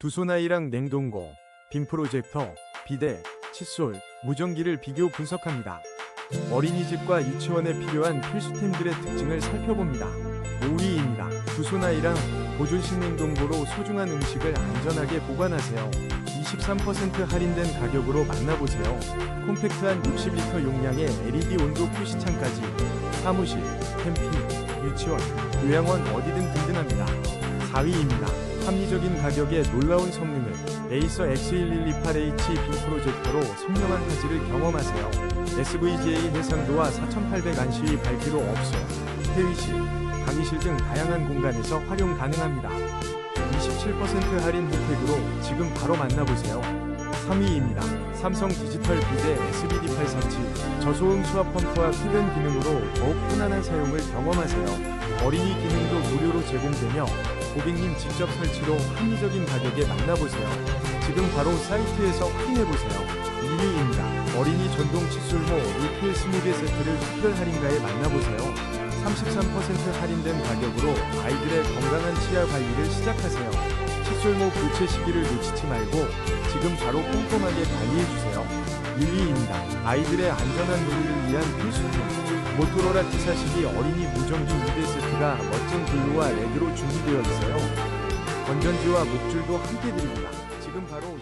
두손아이랑 냉동고, 빔 프로젝터, 비데, 칫솔, 무전기를 비교 분석합니다. 어린이집과 유치원에 필요한 필수템들의 특징을 살펴봅니다. 5위입니다. 두손아이랑 보존식 냉동고로 소중한 음식을 안전하게 보관하세요. 23% 할인된 가격으로 만나보세요. 콤팩트한 60리터 용량의 LED 온도 표시창까지 사무실, 캠핑, 유치원, 요양원 어디든 든든합니다. 4위입니다. 합리적인 가격에 놀라운 성능을 에이서 X1128H 빔 프로젝터로 선명한 화질을 경험하세요. SVGA 해상도와 4800 안시의 밝기로 업소, 회의실, 강의실 등 다양한 공간에서 활용 가능합니다. 27% 할인 혜택으로 지금 바로 만나보세요. 3위입니다. 삼성 디지털 비데 SBD837 저소음 수압 펌프와 흡연 기능으로 더욱 편안한 사용을 경험하세요. 어린이 기능도 무료로 제공되며 고객님 직접 설치로 합리적인 가격에 만나보세요. 지금 바로 사이트에서 확인해보세요. 2위입니다. 어린이 전동 칫솔모 리필 스무디 세트를 특별 할인가에 만나보세요. 33% 할인된 가격으로 아이들의 건강한 치아 관리를 시작하세요. 칫솔모 교체 시기를 놓치지 말고 지금 바로 꼼꼼하게 관리해주세요. 1위입니다. 아이들의 안전한 놀이를 위한 필수품. 모토로라 T42 어린이 무전기 무대 세트가 멋진 블루와 레드로 준비되어 있어요. 건전지와 목줄도 함께 드립니다. 지금 바로